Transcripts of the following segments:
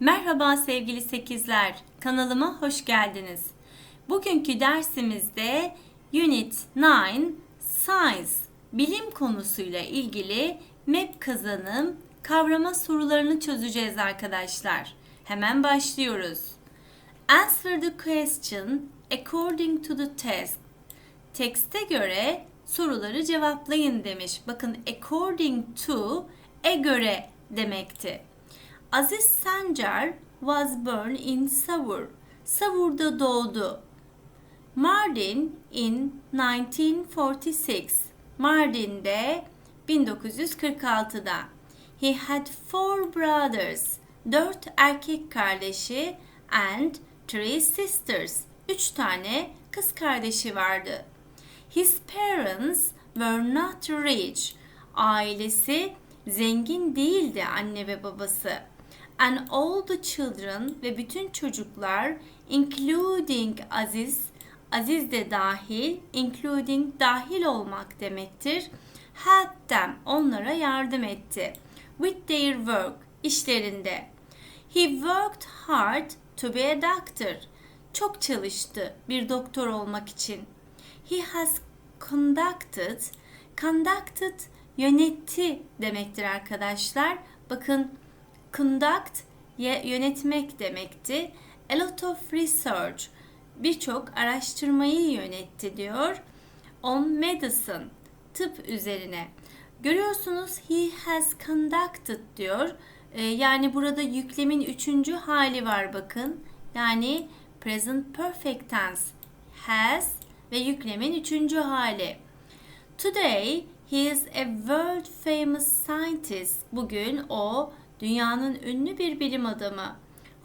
Merhaba sevgili sekizler, kanalıma hoş geldiniz. Bugünkü dersimizde Unit 9 Science bilim konusuyla ilgili MEP kazanım kavrama sorularını çözeceğiz arkadaşlar. Hemen başlıyoruz. Answer the question according to the text. Tekste göre soruları cevaplayın demiş. Bakın according to e göre demekti. Aziz Sancar was born in Savur. Savur'da doğdu. Mardin in 1946. Mardin'de 1946'da. He had four brothers. Dört erkek kardeşi and three sisters. Üç tane kız kardeşi vardı. His parents were not rich. Ailesi zengin değildi anne ve babası. And all the children ve bütün çocuklar including Aziz, Aziz de dahil, including dahil olmak demektir. Helped them, onlara yardım etti. With their work, işlerinde. He worked hard to be a doctor. Çok çalıştı bir doktor olmak için. He has conducted, conducted yönetti demektir arkadaşlar. Bakın conduct yönetmek demekti. A lot of research birçok araştırmayı yönetti diyor. On medicine tıp üzerine. Görüyorsunuz he has conducted diyor. Ee, yani burada yüklemin üçüncü hali var bakın. Yani present perfect tense has ve yüklemin üçüncü hali. Today he is a world famous scientist. Bugün o dünyanın ünlü bir bilim adamı.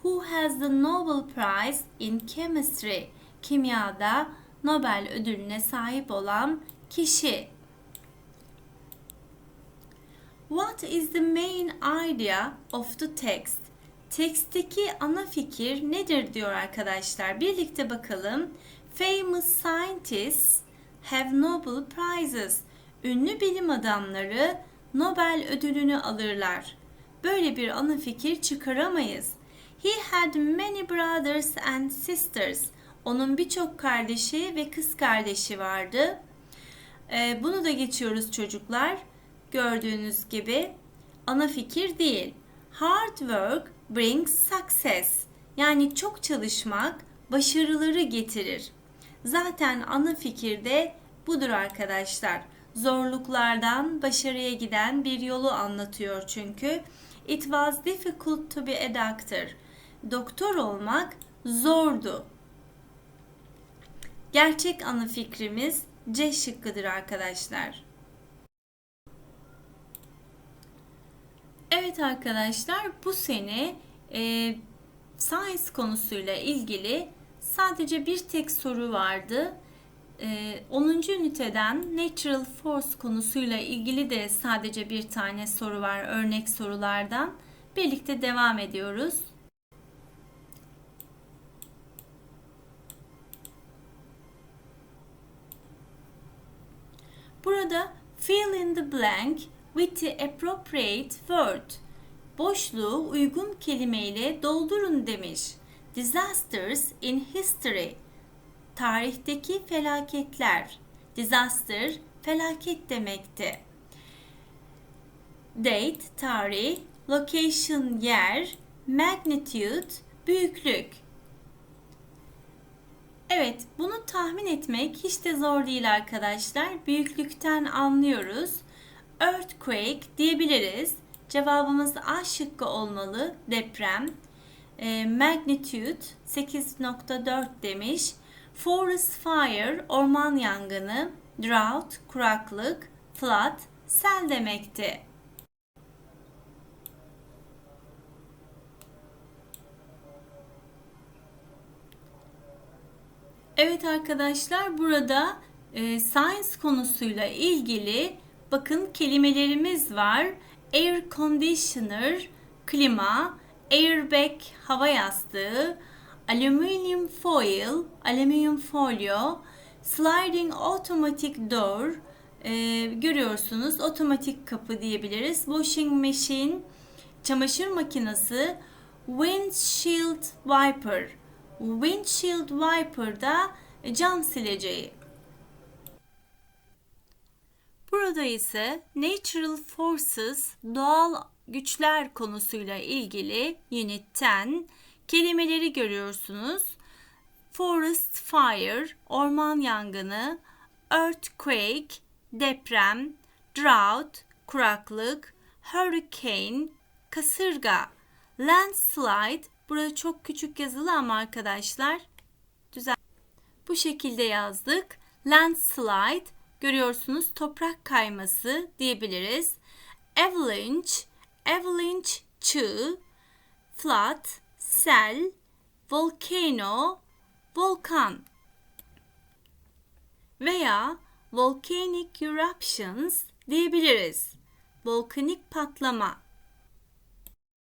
Who has the Nobel Prize in Chemistry? Kimyada Nobel ödülüne sahip olan kişi. What is the main idea of the text? Teksteki ana fikir nedir diyor arkadaşlar. Birlikte bakalım. Famous scientists have Nobel prizes. Ünlü bilim adamları Nobel ödülünü alırlar. Böyle bir ana fikir çıkaramayız. He had many brothers and sisters. Onun birçok kardeşi ve kız kardeşi vardı. Ee, bunu da geçiyoruz çocuklar. Gördüğünüz gibi ana fikir değil. Hard work brings success. Yani çok çalışmak başarıları getirir. Zaten ana fikir de budur arkadaşlar. Zorluklardan başarıya giden bir yolu anlatıyor çünkü. It was difficult to be a doctor. Doktor olmak zordu. Gerçek ana fikrimiz C şıkkıdır arkadaşlar. Evet arkadaşlar bu sene e, science konusuyla ilgili sadece bir tek soru vardı. E, 10. üniteden natural force konusuyla ilgili de sadece bir tane soru var örnek sorulardan. Birlikte devam ediyoruz. Burada fill in the blank with the appropriate word. Boşluğu uygun kelimeyle doldurun demiş. Disasters in history. Tarihteki felaketler. Disaster felaket demekti. Date tarih, location yer, magnitude büyüklük. Evet, bunu tahmin etmek hiç de zor değil arkadaşlar. Büyüklükten anlıyoruz. Earthquake diyebiliriz. Cevabımız A şıkkı olmalı. Deprem. E, magnitude 8.4 demiş. Forest fire orman yangını. Drought kuraklık. Flood sel demekti. Evet arkadaşlar burada e, science konusuyla ilgili bakın kelimelerimiz var. Air conditioner, klima, airbag, hava yastığı, aluminium foil, alüminyum folyo, sliding automatic door, e, görüyorsunuz otomatik kapı diyebiliriz. Washing machine, çamaşır makinesi, windshield wiper. Windshield wiper da cam sileceği. Burada ise natural forces, doğal güçler konusuyla ilgili Unit 10 kelimeleri görüyorsunuz. Forest fire, orman yangını, earthquake, deprem, drought, kuraklık, hurricane, kasırga, landslide, burada çok küçük yazılı ama arkadaşlar düzen bu şekilde yazdık. Landslide görüyorsunuz toprak kayması diyebiliriz. Avalanche, avalanche çığ, flood, sel, volcano, volkan veya volcanic eruptions diyebiliriz. Volkanik patlama.